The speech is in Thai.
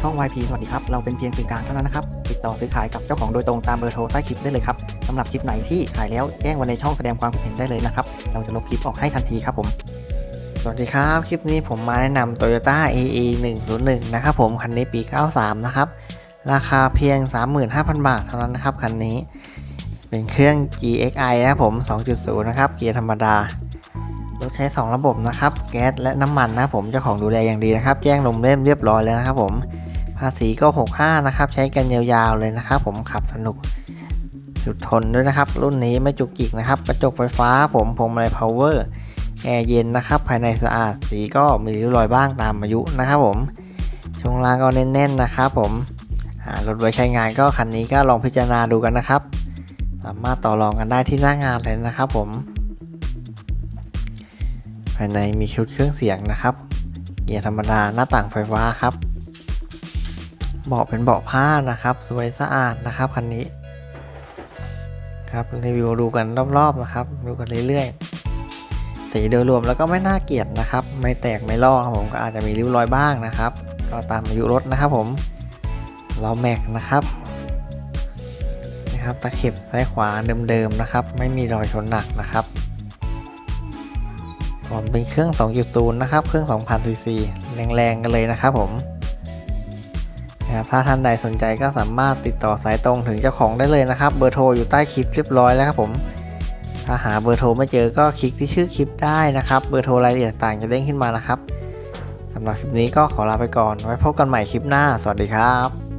ช่อง YP สวัสดีครับ เราเป็นเพียงสื่อกลางเท่านั้นนะครับ ติดต่อซื้อขายกับเจ้าของโดยตรงตามเบอร์โทรใต้คลิปได้เลยครับสำหรับคลิปไหนที่ขายแล้วแจ้งไว้ในช่องแสดงความคิดเห็นได้เลยนะครับ เราจะลบคลิปออกให้ทันทีครับผม สวัสดีครับ คลิปนี้ผมมาแนะนำ Toyota AE 101นะครับผม คันนี้ปี 93 นะครับ ราคาเพียง 35,000 บาทเท่านั้นนะครับคันนี้ เป็นเครื่อง GXI นะครับผม 2.0 นะครับ เกียร์ธรรมดารถใช้ 2 ระบบนะครับ แก๊สและน้ำมันนะผมเจ้าของดูแลอย่างดีนะครับ แจ้งลมเล่มเรียบร้อยแล้วนะครับผม ภาษีก็ 65 นะครับ ใช้กันยาวๆเลยนะครับ ผมขับสนุกสุดทนด้วยนะครับ รุ่นนี้ไม่จุกจิกนะครับ กระจกไฟฟ้าผมพวงมาลัยพาวเวอร์แอร์เย็นนะครับ ภายในสะอาดสีก็มีริ้วรอยบ้างตามอายุนะครับผมช่วงล่างก็แน่นๆนะครับผมรถไว้ใช้งานก็คันนี้ก็ลองพิจารณาดูกันนะครับ สามารถต่อรองกันได้ที่หน้างานเลยนะครับผม ภายในมีชุดเครื่องเสียงนะครับ เกียร์ธรรมดาหน้าต่างไฟฟ้าครับ เบาะเป็นเบาะผ้านะครับ สวยสะอาดนะครับคันนี้ ครับรีวิวดูกันรอบๆนะครับ ดูกันเรื่อยๆ สีโดยรวมแล้วก็ไม่น่าเกลียดนะครับ ไม่แตกไม่ลอกครับผมก็อาจจะมีริ้วรอยบ้างนะครับ ก็ตามอายุรถนะครับผมล้อแม็กนะครับนะครับตะเข็บซ้ายขวาเดิมๆนะครับ ไม่มีรอยชนหนักนะครับผมเป็นเครื่อง 2.0 นะครับ เครื่อง 2,000 cc แรงๆ กันเลยนะครับผม นะครับถ้าท่านใดสนใจก็สามารถติดต่อสายตรงถึงเจ้าของได้เลยนะครับ เบอร์โทรอยู่ใต้คลิปเรียบร้อยแล้วครับผมถ้าหาเบอร์โทรไม่เจอก็คลิกที่ชื่อคลิปได้นะครับเบอร์โทรรายละเอียดต่างจะเด้งขึ้นมานะครับสำหรับคลิปนี้ก็ขอลาไปก่อน ไว้พบกันใหม่คลิปหน้า สวัสดีครับ